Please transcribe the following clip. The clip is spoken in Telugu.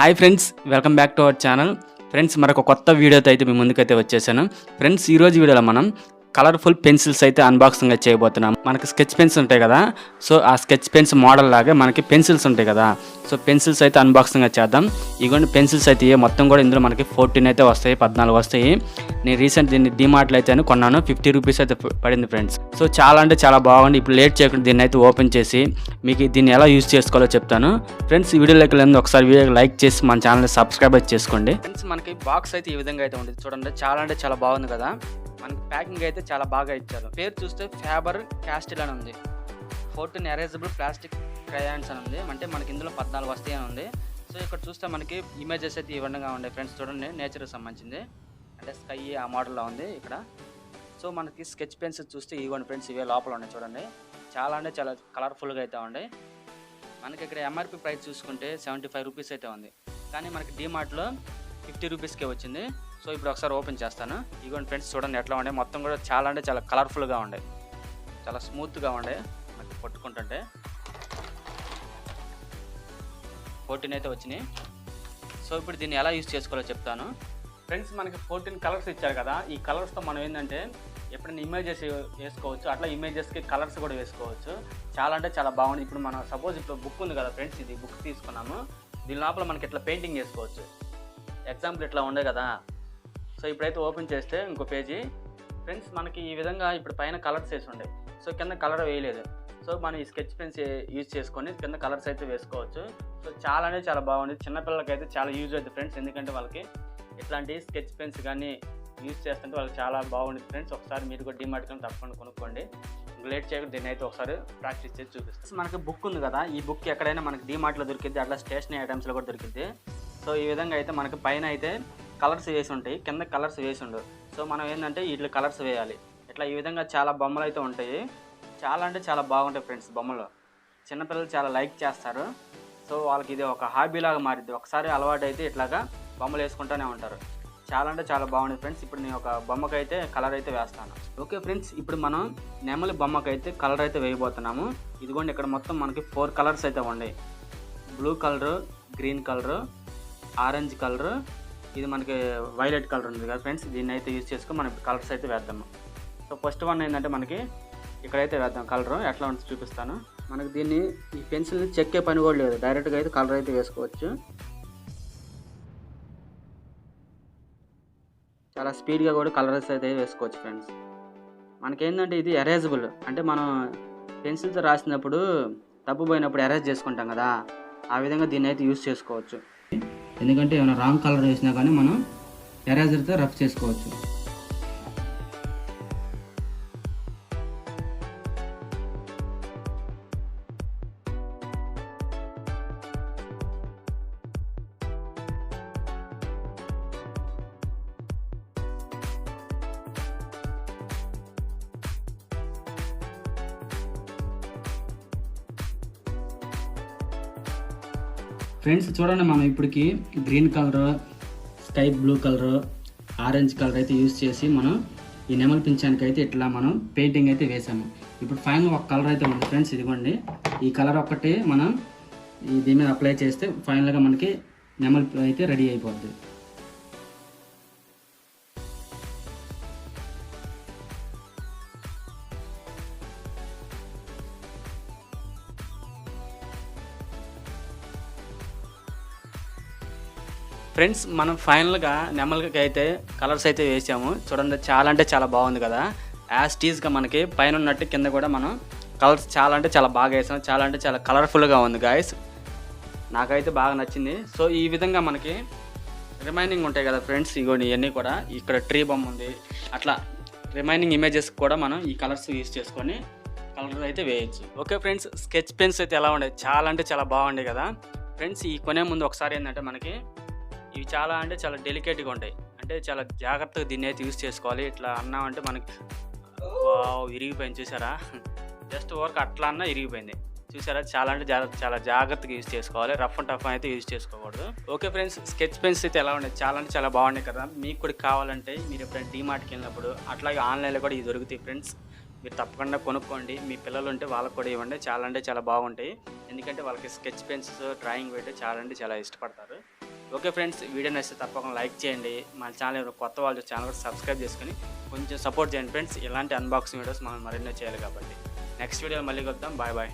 Hi friends welcome back to our channel. Friends మరొక కొత్త వీడియోతో అయితే మీ ముందుకైతే వచ్చేసాను. ఫ్రెండ్స్ ఈరోజు వీడియోలో మనం కలర్ఫుల్ పెన్సిల్స్ అయితే అన్బాక్సింగ్ చేయబోతున్నాం. మనకి స్కెచ్ పెన్స్ ఉంటాయి కదా సో ఆ స్కెచ్ పెన్స్ మోడల్ లాగా మనకి పెన్సిల్స్ ఉంటాయి కదా. సో పెన్సిల్స్ అయితే అన్బాక్సింగ్ చేద్దాం. ఇగోండి పెన్సిల్స్ అయితే మొత్తం కూడా ఇందులో మనకి ఫోర్టీన్ అయితే వస్తాయి పద్నాలుగు వస్తాయి. నేను రీసెంట్ దీన్ని డిమార్ట్లో అయితే అని కొన్నాను. ఫిఫ్టీ రూపీస్ అయితే పడింది ఫ్రెండ్స్ సో చాలా అంటే చాలా బాగుంది. ఇప్పుడు లేట్ చేయకుండా దీన్ని అయితే ఓపెన్ చేసి మీకు దీన్ని ఎలా యూజ్ చేసుకోవాలో చెప్తాను. ఫ్రెండ్స్ వీడియోలోకి వెళ్ళింది ఒకసారి వీడియో లైక్ చేసి మన ఛానల్ సబ్స్క్రైబ్ అయితే చేసుకోండి. ఫ్రెండ్స్ మనకి బాక్స్ అయితే ఈ విధంగా అయితే ఉంటుంది చూడండి చాలా అంటే చాలా బాగుంది కదా. మనకి ప్యాకింగ్ అయితే చాలా బాగా ఇచ్చారు. పేరు చూస్తే ఫ్యాబర్ క్యాస్టిల్ అని ఉంది. ఫోర్టీన్ ఎరేజబుల్ ప్లాస్టిక్ క్రయాన్స్ అని ఉంది. అంటే మనకి ఇందులో పద్నాలుగు వస్తాయి అని ఉంది. సో ఇక్కడ చూస్తే మనకి ఇమేజెస్ అయితే ఈ విధంగా ఫ్రెండ్స్ చూడండి నేచర్కి సంబంధించింది. అంటే స్కై ఆ మోడల్లో ఉంది ఇక్కడ. సో మనకి స్కెచ్ పెన్స్ చూస్తే ఇవ్వండి ఫ్రెండ్స్ ఇవే లోపల ఉన్నాయి చూడండి. చాలా అంటే చాలా కలర్ఫుల్గా అయితే ఉన్నాయి. మనకి ఇక్కడ ఎంఆర్పి ప్రైస్ చూసుకుంటే సెవెంటీ ఫైవ్ రూపీస్ అయితే ఉంది. కానీ మనకి డిమార్ట్లో ఫిఫ్టీ రూపీస్కే వచ్చింది. సో ఇప్పుడు ఒకసారి ఓపెన్ చేస్తాను. ఇదిగోండి ఫ్రెండ్స్ చూడండి ఎట్లా ఉండే మొత్తం కూడా చాలా అంటే చాలా కలర్ఫుల్గా ఉండే చాలా స్మూత్గా ఉండే మనకి పట్టుకుంటుంటే ఫోర్టీన్ అయితే వచ్చినాయి. సో ఇప్పుడు దీన్ని ఎలా యూస్ చేసుకోవాలో చెప్తాను. ఫ్రెండ్స్ మనకి ఫోర్టీన్ కలర్స్ ఇచ్చారు కదా ఈ కలర్స్తో మనం ఏంటంటే ఎప్పుడైనా ఇమేజెస్ వేసుకోవచ్చు అట్లా ఇమేజెస్కి కలర్స్ కూడా వేసుకోవచ్చు. చాలా అంటే చాలా బాగుంది. ఇప్పుడు మనం సపోజ్ ఇప్పుడు బుక్ ఉంది కదా ఫ్రెండ్స్ ఇది బుక్ తీసుకున్నాము. దీని లోపల మనకి ఇట్లా పెయింటింగ్ వేసుకోవచ్చు ఎగ్జాంపుల్ ఇట్లా ఉండే కదా. సో ఇప్పుడైతే ఓపెన్ చేస్తే ఇంకో పేజీ ఫ్రెండ్స్ మనకి ఈ విధంగా ఇప్పుడు పైన కలర్స్ వేసి ఉండే. సో కింద కలర్ వేయలేదు. సో మనం ఈ స్కెచ్ పెన్స్ యూజ్ చేసుకొని కింద కలర్స్ అయితే వేసుకోవచ్చు. సో చాలా అంటే చాలా బాగుంది. చిన్నపిల్లలకి అయితే చాలా యూజ్ అవుతుంది ఫ్రెండ్స్ ఎందుకంటే వాళ్ళకి ఇట్లాంటి స్కెచ్ పెన్స్ కానీ యూజ్ చేస్తుంటే వాళ్ళకి చాలా బాగుంది ఫ్రెండ్స్. ఒకసారి మీరు కూడా డిమార్ట్కి తప్పకుండా కొనుక్కోండి. లేట్ చేయకుండా దీన్ని అయితే ఒకసారి ప్రాక్టీస్ చేసి చూపిస్తాను మనకి బుక్ ఉంది కదా ఈ బుక్ ఎక్కడైనా మనకి డిమార్ట్లో దొరికిద్ది అట్లా స్టేషనరీ ఐటమ్స్లో కూడా దొరికిద్ది. సో ఈ విధంగా అయితే మనకి పైన అయితే కలర్స్ వేసి ఉంటాయి కింద కలర్స్ వేసి ఉండవు. సో మనం ఏంటంటే వీటిలో కలర్స్ వేయాలి. ఇట్లా ఈ విధంగా చాలా బొమ్మలు అయితే ఉంటాయి. చాలా అంటే చాలా బాగుంటాయి ఫ్రెండ్స్ బొమ్మలు. చిన్నపిల్లలు చాలా లైక్ చేస్తారు. సో వాళ్ళకి ఇది ఒక హాబీ లాగా మారిద్ది. ఒకసారి అలవాటు అయితే ఇట్లాగా బొమ్మలు వేసుకుంటూనే ఉంటారు. చాలా అంటే చాలా బాగుంది ఫ్రెండ్స్. ఇప్పుడు నేను ఒక బొమ్మకి అయితే కలర్ అయితే వేస్తాను. ఓకే ఫ్రెండ్స్ ఇప్పుడు మనం నెమలి బొమ్మకి అయితే కలర్ అయితే వేయబోతున్నాము. ఇదిగోండి ఇక్కడ మొత్తం మనకి ఫోర్ కలర్స్ అయితే ఉన్నాయి. Blue colour green colour orange colour ఇది మనకి వైలెట్ కలర్ ఉంది కదా ఫ్రెండ్స్. దీన్ని అయితే యూజ్ చేసుకొని మనం కలర్స్ అయితే వేద్దాము. సో ఫస్ట్ వన్ ఏంటంటే మనకి ఇక్కడైతే వేద్దాం కలర్. ఎట్లా ఉంటుంది చూపిస్తాను. మనకి దీన్ని ఈ పెన్సిల్ని చెక్కే పని కూడా లేదు. డైరెక్ట్గా అయితే కలర్ అయితే వేసుకోవచ్చు. చాలా స్పీడ్గా కూడా కలర్స్ అయితే వేసుకోవచ్చు ఫ్రెండ్స్. మనకేంటంటే ఇది ఎరేజబుల్. అంటే మనం పెన్సిల్తో రాసినప్పుడు తప్పు పోయినప్పుడు ఎరేజ్ చేసుకుంటాం కదా ఆ విధంగా దీన్ని అయితే యూజ్ చేసుకోవచ్చు. ఎందుకంటే ఏమైనా రాంగ్ కలర్ వేసినా కానీ మనం ఎరేజర్తో రఫ్ చేసుకోవచ్చు. ఫ్రెండ్స్ చూడండి మనం ఇప్పటికి green colour sky blue colour orange colour అయితే యూస్ చేసి మనం ఈ నెమలి పింఛానికి అయితే ఇట్లా మనం పెయింటింగ్ అయితే వేసాము. ఇప్పుడు ఫైనల్ ఒక కలర్ అయితే ఉంది ఫ్రెండ్స్ ఇదిగోండి. ఈ కలర్ ఒక్కటి మనం దీని మీద అప్లై చేస్తే ఫైనల్గా మనకి నెమలి అయితే రెడీ అయిపోద్ది. ఫ్రెండ్స్ మనం ఫైనల్గా నెమలికి అయితే కలర్స్ అయితే వేసాము. చూడండి చాలా అంటే చాలా బాగుంది కదా. యాజ్ టీజ్గా మనకి పైన ఉన్నట్టు కింద కూడా మనం కలర్స్ చాలా అంటే చాలా బాగా వేసాం. చాలా అంటే చాలా కలర్ఫుల్గా ఉంది గాయస్ నాకైతే బాగా నచ్చింది. సో ఈ విధంగా మనకి రిమైనింగ్ ఉంటాయి కదా ఫ్రెండ్స్ ఇగో ఇవన్నీ కూడా. ఇక్కడ ట్రీ బొమ్మ ఉంది. అట్లా రిమైనింగ్ ఇమేజెస్ కూడా మనం ఈ కలర్స్ యూజ్ చేసుకొని కలర్ అయితే వేయచ్చు. ఓకే ఫ్రెండ్స్ స్కెచ్ పెన్స్ అయితే ఎలా ఉండేది చాలా అంటే చాలా బాగుండే కదా. ఫ్రెండ్స్ ఈ కొనే ముందు ఒకసారి ఏంటంటే మనకి ఇవి చాలా అంటే చాలా డెలికేట్గా ఉంటాయి. అంటే చాలా జాగ్రత్తగా దీన్ని అయితే యూస్ చేసుకోవాలి. ఇట్లా అన్నామంటే మనకి వావ్, చూసారా? జస్ట్ వర్క్ అట్లా అన్నా విరిగిపోయింది. చూసారా? చాలా అంటే జాగ్రత్త చాలా జాగ్రత్తగా యూజ్ చేసుకోవాలి. రఫ్ అండ్ టఫ్ అయితే యూజ్ చేసుకోకూడదు. ఓకే ఫ్రెండ్స్ స్కెచ్ పెన్స్ అయితే ఎలా ఉన్నాయి? చాలా అంటే చాలా బాగున్నాయి కదా. మీకు కూడా కావాలంటే మీరు ఎప్పుడైనా డీమార్ట్కి వెళ్ళినప్పుడు అట్లాగే ఆన్లైన్లో కూడా ఇవి దొరుకుతాయి ఫ్రెండ్స్. మీరు తప్పకుండా కొనుక్కోండి. మీ పిల్లలు ఉంటే వాళ్ళకి కూడా ఇవ్వండి. చాలా అంటే చాలా బాగుంటాయి. ఎందుకంటే వాళ్ళకి స్కెచ్ పెన్స్ డ్రాయింగ్ పెట్టి చాలా అంటే చాలా ఇష్టపడతారు. ఓకే ఫ్రెండ్స్ వీడియో నచ్చితే తప్పకుండా లైక్ చేయండి. మన ఛానల్ ఎవరు కొత్త వాళ్ళు ఛానల్ కూడా సబ్స్క్రైబ్ చేసుకొని కొంచెం సపోర్ట్ చేయండి ఫ్రెండ్స్. ఇలాంటి అన్బాక్సింగ్ వీడియోస్ మనం మరెన్నో చేయాలి కాబట్టి. నెక్స్ట్ వీడియో మళ్ళీ కొద్దాం బాయ్ బాయ్